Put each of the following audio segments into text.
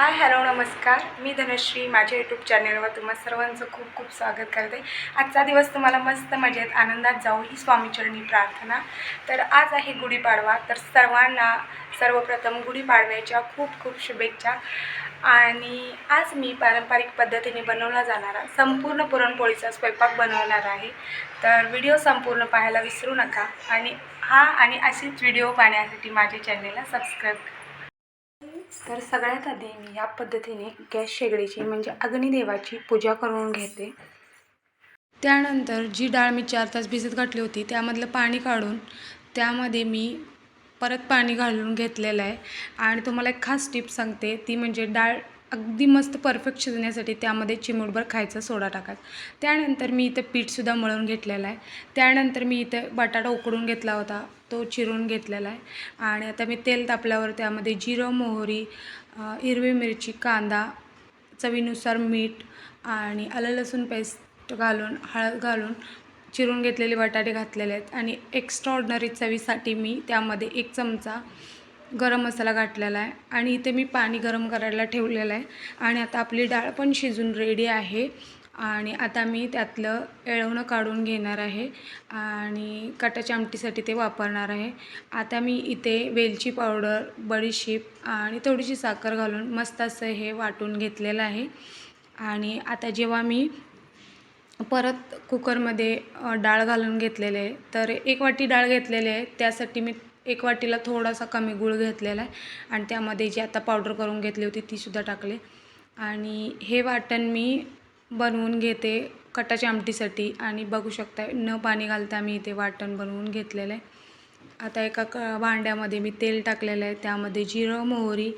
Hi hello नमस्कार. मी धनश्री. माझ्या YouTube चॅनलवर तुम्हा सर्वांचं खूप खूप स्वागत करते. आजचा दिवस तुम्हाला मस्त मजेत आनंदात जाऊ ही स्वामीचरणी प्रार्थना. तर आज आहे गुढीपाडवा. तर सर्वांना सर्वप्रथम गुढीपाडव्याच्या खूप खूप शुभेच्छा. आणि आज मी पारंपरिक पद्धतीने बनवला जाणारा संपूर्ण पुरणपोळीचा स्वयंपाक बनवणार आहे. तर व्हिडिओ संपूर्ण पाहायला विसरू नका. आणि हा आणि अशीच व्हिडिओ पाहण्यासाठी माझ्या चॅनलला सबस्क्राईब करा. तर सगळ्यात आधी मी या पद्धतीने गॅस शेगडीची म्हणजे अग्निदेवाची पूजा करून घेते. त्यानंतर जी डाळ मी चार तास भिजत घातली होती त्यामधलं पाणी काढून त्यामध्ये मी परत पाणी घालून घेतलेलं आहे. आणि तुम्हाला एक खास टिप सांगते ती म्हणजे डाळ अगदी मस्त परफेक्ट शिजण्यासाठी त्यामध्ये चिमूटभर खायचा सोडा टाकायचा. त्यानंतर मी इथं पीठसुद्धा मळून घेतलेलं आहे. त्यानंतर मी इथं बटाटा उकडून घेतला होता. तो चिरून घेतलेला आहे. आणि आता मी तेल तापल्यावर त्यामध्ये जिरं मोहरी हिरवी मिरची कांदा चवीनुसार मीठ आणि आलं लसूण पेस्ट घालून हळद घालून चिरून घेतलेले बटाटे घातलेले आहेत. आणि एक्स्ट्रा ऑर्डनरी चवीसाठी मी त्यामध्ये एक चमचा गरम मसाला घातलेला आहे. आणि इथे मी पाणी गरम करायला ठेवलेलं आहे. आणि आता आपली डाळ पण शिजून रेडी आहे. आणि आता मी त्यातलं एळवणं काढून घेणार आहे आणि कटाच्या आमटीसाठी ते वापरणार आहे. आता मी इथे वेलची पावडर बडीशेप आणि थोडीशी साखर घालून मस्त असं हे वाटून घेतलेलं आहे. आणि आता जेव्हा मी परत कुकरमध्ये डाळ घालून घेतलेले आहे तर एक वाटी डाळ घेतलेली आहे. त्यासाठी मी एक वाटीला थोडासा कमी गूळ घेतलेला आहे आणि त्यामध्ये जी आता पावडर करून घेतली होती तीसुद्धा टाकले आणि हे वाटण मी बनवून घेते कटाच्या आमटीसाठी आणि बघू शकता न पाणी घालता मी इथे वाटण बनवून घेतलेलं आहे. आता एका क भांड्यामध्ये मी तेल टाकलेलं आहे त्यामध्ये जिरं मोहरी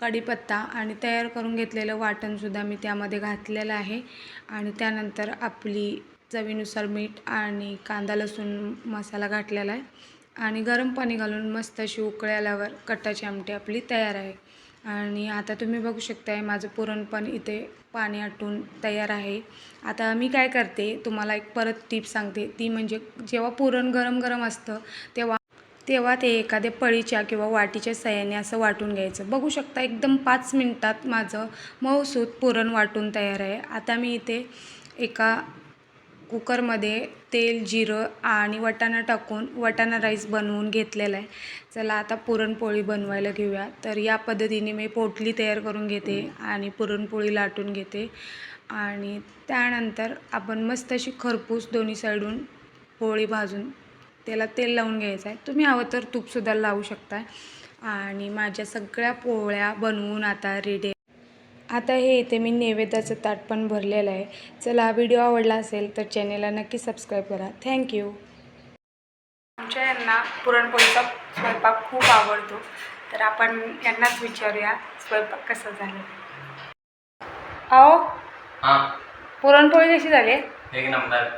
कढीपत्ता आणि तयार करून घेतलेलं वाटणसुद्धा मी त्यामध्ये घातलेलं आहे. आणि त्यानंतर आपली चवीनुसार मीठ आणि कांदा लसूण मसाला घातलेला आहे. आणि गरम पाणी घालून मस्त अशी उकळी आल्यावर कट्टाची आमटी आपली तयार आहे. आणि आता तुम्ही बघू शकताय माझं पुरण पण इथे पाणी आटून तयार आहे. आता मी काय करते तुम्हाला एक परत टीप सांगते. ती म्हणजे जेव्हा पुरण गरम गरम असतं तेव्हा तेव्हा ते एखाद्या पळीच्या किंवा वाटीच्या सहाय्याने असं वाटून घ्यायचं. बघू शकता एकदम पाच मिनटात माझं मऊसूत पुरण वाटून तयार आहे. आता मी इथे एका कुकरमध्ये तेल जिरं आणि वाटाणा टाकून वाटाणा राईस बनवून घेतलेला आहे. चला आता पुरणपोळी बनवायला घेऊया. तर या पद्धतीने मी पोटली तयार करून घेते आणि पुरणपोळी लाटून घेते. आणि त्यानंतर आपण मस्त अशी खरपूस दोन्ही साईडून पोळी भाजून त्याला तेल लावून घ्यायचं आहे. तुम्ही हवं तर तूपसुद्धा लावू शकता. आणि माझ्या सगळ्या पोळ्या बनवून आता रेडी आता हे इथे मी नैवेद्याचं ताट पण भरलेलं आहे. चला हा व्हिडिओ आवडला असेल तर चॅनेलला नक्की सबस्क्राईब करा. थँक्यू आमच्या यांना पुरणपोळीचा स्वयंपाक खूप आवडतो. तर आपण यांनाच विचारूया स्वयंपाक कसा झाला. अहो हा. पुरणपोळी कशी झाली? एक नंबर.